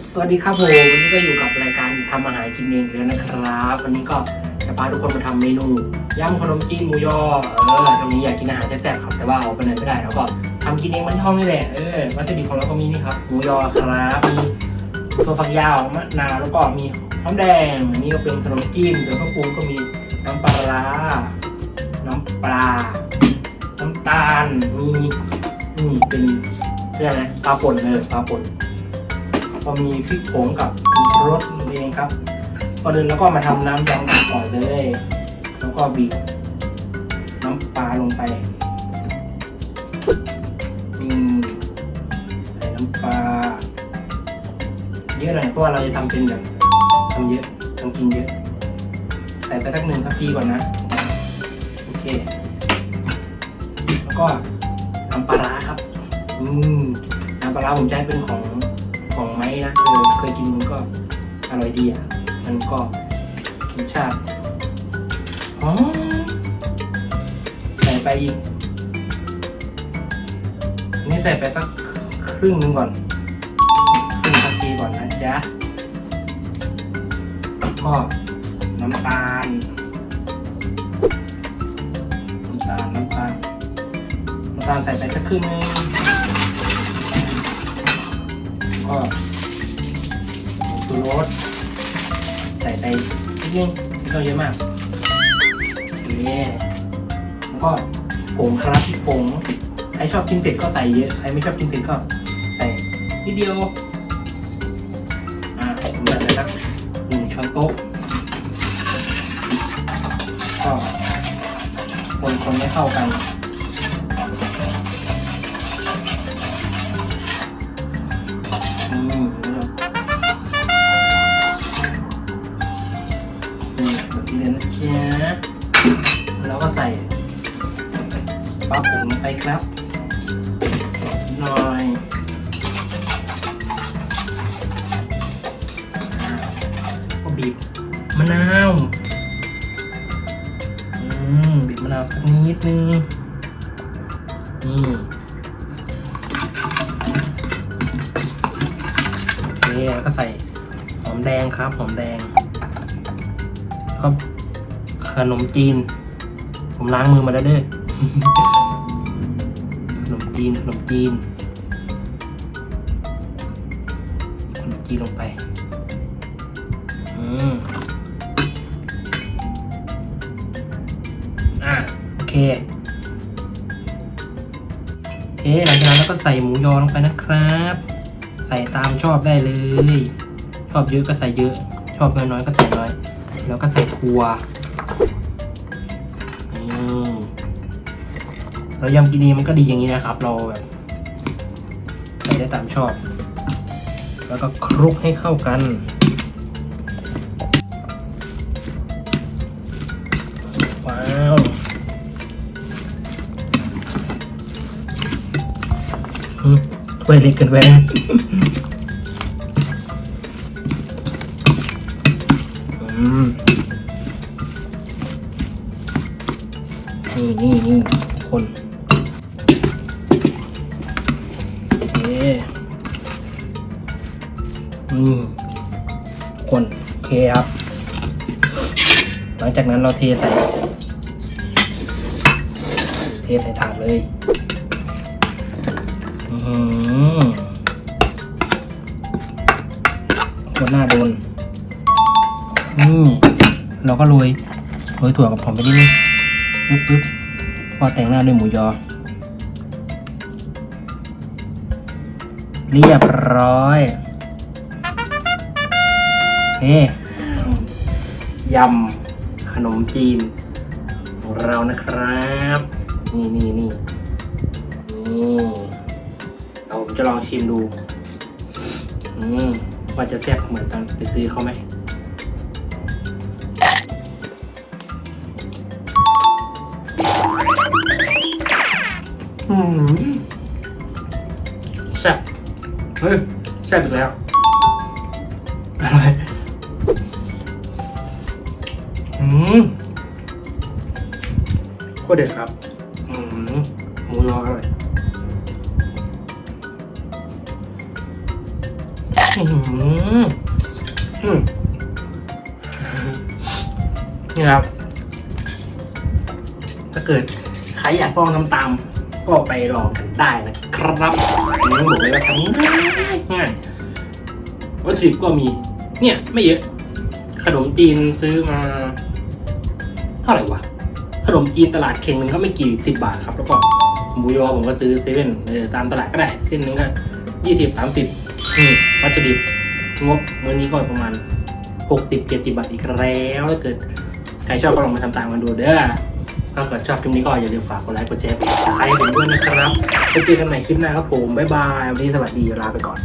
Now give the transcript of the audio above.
สวัสดีครับผมวันนี้ก็อยู่กับรายการทำอาหารกินเองแล้วนะครับ วันนี้ก็จะพาทุกคนมาทำเมนูยำขนมจีนหมูยอเออตรงนี้อยากกินอาหารแซ่บๆครับแต่ว่าเอาไปไหนไม่ได้แล้วก็ทำกินเองมันที่ห้องนี่แหละเออวัตถุดิบของเราก็มีนี่ครับหมูยอครับมีตัวฝักยาวมะนาวแล้วก็มีหอมแดงอันนี้ก็เป็นขนมจีนส่วนข้าวปรุงก็มีน้ำปลาร้าน้ำปลา น้ำตาลมีนี่เป็นเรียกอะไรปลาป่นเออปลาป่น ก็มีพริกผงกับรสนั่นเองครับก่อนอื่นแล้วก็มาทำน้ำยำกันก่อนเลย แล้วก็บีบน้ำปลาลงไปอืมใส่น้ำปลาเยอะหน่อยเพราะว่าเราจะทำเป็นแบบทำเยอะทำกินเยอะ ใส่ไปสักหนึ่งทัพพีก่อนนะ โอเค แล้วก็น้ำปลาร้าครับ อืมน้ำปลาร้าผมใช้เป็นของ ของไม้นะเออเคยกินมันก็อร่อยดีอะ มันก็รสชาติอ๋อใส่ไปอีกนี่ใส่ไปสักครึ่งนึงก่อนครึ่งนาทีก่อนนะจ๊ะแล้วก็น้ำตาลน้ำตาลน้ำตาลน้ำตาลใส่ไปสักครึ่งนึง ก็ผงชูรสใส่ไปนิดนึงไม่ต้องเยอะมากโอเคแล้วก็ผงครับพริกผงใครชอบกินเผ็ดก็ใส่เยอะ ใครไม่ชอบกินเผ็ดก็ใส่นิดเดียว อ่าผมใส่ไปสักหนึ่งช้อนโต๊ะก็คนๆให้เข้ากัน นี่แบบนี้เลยนะจ๊ะแล้วก็ใส่ปลาผงลงไปครับ หน่อยก็บีบมะนาวอืมบีบมะนาวสักนิดนึงอืม โอเคแล้ก็ใส่หอมแดงครับ หอมแดงก็ขนมจีน ผมล้างมือมาแล้วเด้อขนมจีนขนมจีนขนมจีนลงไป อืมอะโอเคโอเคหลังจากนั้นเราก็ใส่หมูยอลงไปนะครับ ส่ตามชอบได้เลย ชอบเยอะก็ใส่เยอะ ชอบน้อยๆก็ใส่น้อย แล้วก็ใส่ถั่วเรายำกินีมันก็ดีอย่างนี้นะครับ เราแบบใส่ได้ตามชอบ แล้วก็คลุกให้เข้ากัน ถ้วยเล็กเกินไปนะอืมนี่นี่นี่คนโอเคอืมคนโอเคครับ หลังจากนั้นเราเทใส่ เทใส่ถาดเลย คนหน้าโดน อืมเราก็โรยโรยถั่วกับหอมไปนิดนึงปึ๊บปึ๊บพอแต่งหน้าด้วยหมูยอ เรียบร้อยโอเคยำขนมจีนของเรานะครับ นี่นี่นี่นี่เราจะลองชิมดู อืม ว่าจะแซ่บเหมือนตอนไปซื้อเขาไหมอืมแซ่บเฮ้ยแซ่บอีกแล้วอะไรอืมโคตรเด็ดครับ อืมหมูยออร่อย นี่ครับ ถ้าเกิดใครอยากลองทำตาม ก็ไปลองกันได้นะครับผมบอกเลยว่าทำง่ายง่ายวัตถุดิบก็มี เนี่ย ไม่เยอะ ขนมจีนซื้อมา เท่าไหร่วะ ขนมจีนตลาดเข่งหนึ่งก็ไม่กี่สิบบาทครับ แล้วก็หมูยอผมก็ซื้อเซเว่นตามตลาดก็ได้เส้นหนึ่งก็ยี่สิบสามสิบ วัตถุดิบงบมื้อนี้ก็ประมาณหกสิบเจ็ดสิบาทอีกแล้วถ้าเกิดใครชอบก็ลองมาทำตามกันดูเด้อถ้าเกิดชอบคลิปนี้ก็อย่าลืมฝากกดไลค์กดแชร์กดติดตามให้ผมด้วยนะครับไปเจอกันใหม่คลิปหน้าครับผมบ๊ายบายวันนี้สวัสดีลาไปก่อน